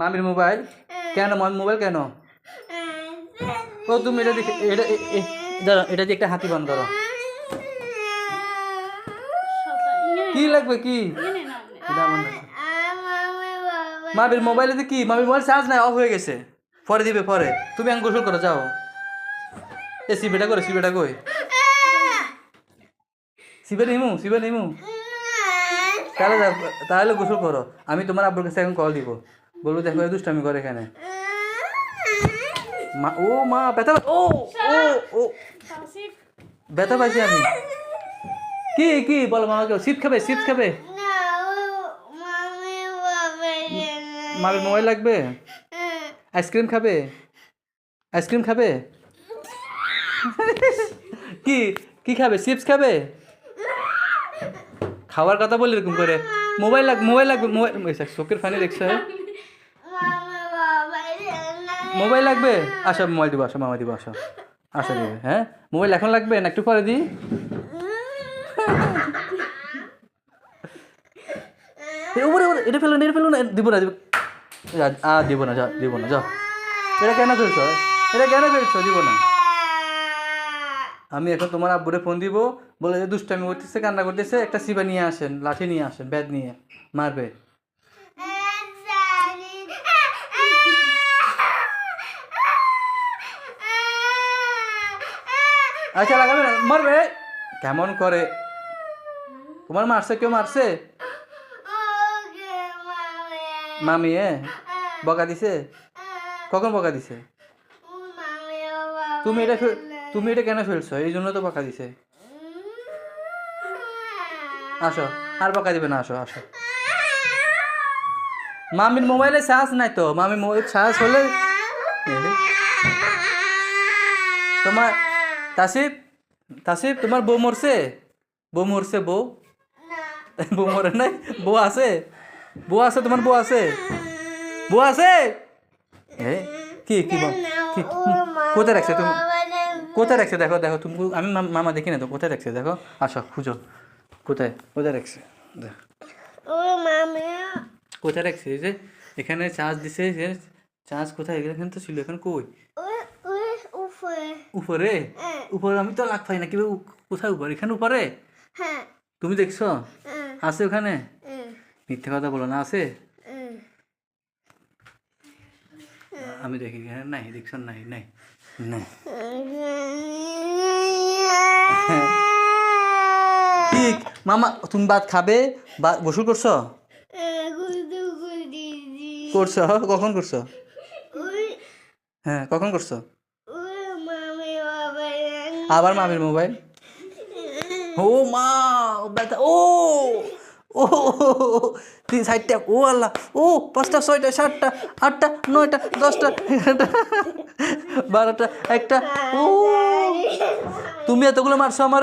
মামির মোবাইল? কেন? মামির মোবাইল কেন? ও, তুমি এটা দেখে এটা এটা দিয়ে একটা হাতি বান ধরো কি লাগবে, কি? মামির মোবাইলে তো কি? মামির মোবাইল চার্জ নাই অফ হয়ে গেছে। পরে দিবে, পরে। তুমি আমি গোসল করো, যাও। এ সিবেটা করে সিবেটা কই? সিবে নিমু সিবে নিমু। তাহলে তাহলে গোসল করো। আমি তোমার আব্বুর কাছে এখন কল দিব। বলব দেখো দুষ্টামি করে এখানে। মা ও মা ব্যথা ও ও ও। ব্যথা পাইছি আমি। কি কি বলো মামাকে সিপ খাবে সিপ খাবে? মামির মোবাইল লাগবে? আইসক্রিম খাবে? আইসক্রিম খাবে? কি কি খাবে? চিপস খাবে? খাওয়ার কথা বলি এরকম করে। মোবাইল লাগ মোবাইল লাগবে মোবাইল চোখের ফানি দেখছ। মোবাইল লাগবে? আসো মোবাইল দিব, আসো মামা দিব, আসো। আসো দিবে হ্যাঁ? মোবাইল এখন লাগবে? না, একটু পরে দিই উপরে এটা ফেলো না, এটা ফেলো না দিব না, দিব। আ, দিব না, যা, দিব না যাও এটা কেন ফেলছো? এটা কেন ফেলছো? দিব না। আমি এখন তোমার আব্বুরে ফোন দিব, বলে যে দুষ্টামি করতেছে, কান্না করতেছে, একটা সিবা নিয়ে আসেন, লাঠি নিয়ে আসেন, ব্যাট নিয়ে। মারবে। আচ্ছা লাগাবে মারবে। কেমন করে? তোমার মারছে, কেউ মারছে? মামি, এ, বকা দিছে? কখন বকা দিছে? তুমি এটা তুমি এটা কেন ফেলছো? এই জন্য তো বকা দিছে। আসো, আর বকা দিবে না, আসো আসো। মামির মোবাইলে চার্জ নাই তো? মামির মোবাইল চার্জ হলে তোমার তাসিফ তাসিফ তোমার বউ মরছে? বউ মরছে বউ? বউ মরে নাই? বউ আছে? বউ আছে তোমার বউ আছে? বউ আছে? এ কি কি কোথায় রাখছে তুমি? কোথায় রাখছে? দেখো দেখো তুমি আমি মাম- দেখি না তো কোথায় রাখছে? দেখো আসো খুঁজো। কোথায়? কোথায় রাখছে? দেখো কোথায় রাখছে? যে এখানে চার্জ দিছে চার্জ কোথায়? এখানে তো ছিল এখন কই? উপরে। উপরে আমি তো লাগ পাই না কীভাবে কোথায় উপরে? এখানে উপরে? তুমি দেখছ? আছে ওখানে? মিথ্যে কথা বলো না আছে? আমি দেখি এখানে নাই দেখছ নাই নাই নাই। ঠিক মামা তুমি ভাত খাবে? বা গোসল করছ? করছ? কখন করছ? হ্যাঁ কখন করছ? আবার মামির মোবাইল? ও মা ব্যথা, ও ও তিন চারটা ও আল্লাহ, ও, পাঁচটা, ছয়টা, সাতটা, আটটা, নয়টা, দশটা, এগারোটা, বারোটা, একটা, ও। তুমি এতগুলো মারছো আমার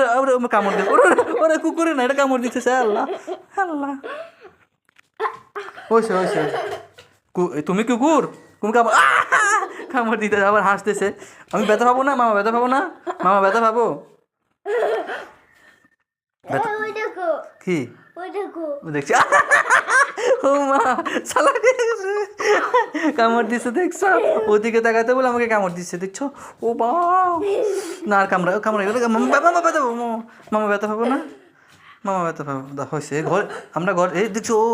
কামড় দিয়ে। ওরে ওরে, কুকুরে না, এটা কামড় দিতেছে, আল্লাহ আল্লাহ। হয়েছে হয়েছে তুমি কুকুর? তুমি কামড় কামড় দিতে আবার হাসতেছে। আমি ব্যথা পাবো না মামা ব্যথা পাবো না মামা ব্যথা পাবো কি? দেখছি। ও মা শালা কামড় দিচ্ছে দেখছ? ওদিকে তাকাতে বলে আমাকে কামড় দিচ্ছে দেখছ? ও বা না আর কামড়া কামড়া গেলে মামা মামা ব্যথা পাবো মামা। ব্যথা পাবো না। মামা ব্যথা পাবো হয়েছে। ঘর আমরা ঘর এই দেখছ ও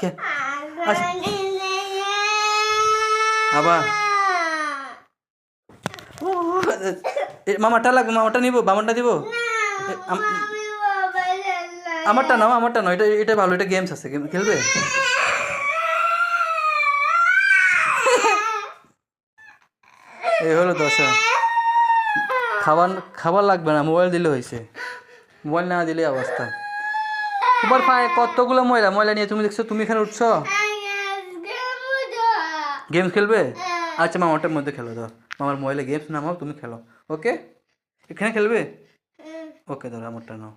কে আচ্ছা আবার মামাটা লাগবে মামাটা নিবো মামাটা দিব? আমারটা নাও আমারটা নয় এটা এটা ভালো এটা গেমস আছে গেম খেলবে? এই হলো দশা। খাবার খাবার লাগবে না মোবাইল দিলে হয়েছে। মোবাইল না দিলে অবস্থা। তোমার পায়ে কতগুলো ময়লা? ময়লা নিয়ে তুমি দেখছ তুমি এখানে উঠছো? গেম খেলবে? আচ্ছা মামাটার মধ্যে খেলো দাও। মামার মোবাইলে গেমস নামাও তুমি খেলো। ওকে এখানে খেলবে? ওকে ধরো আমারটা নাও।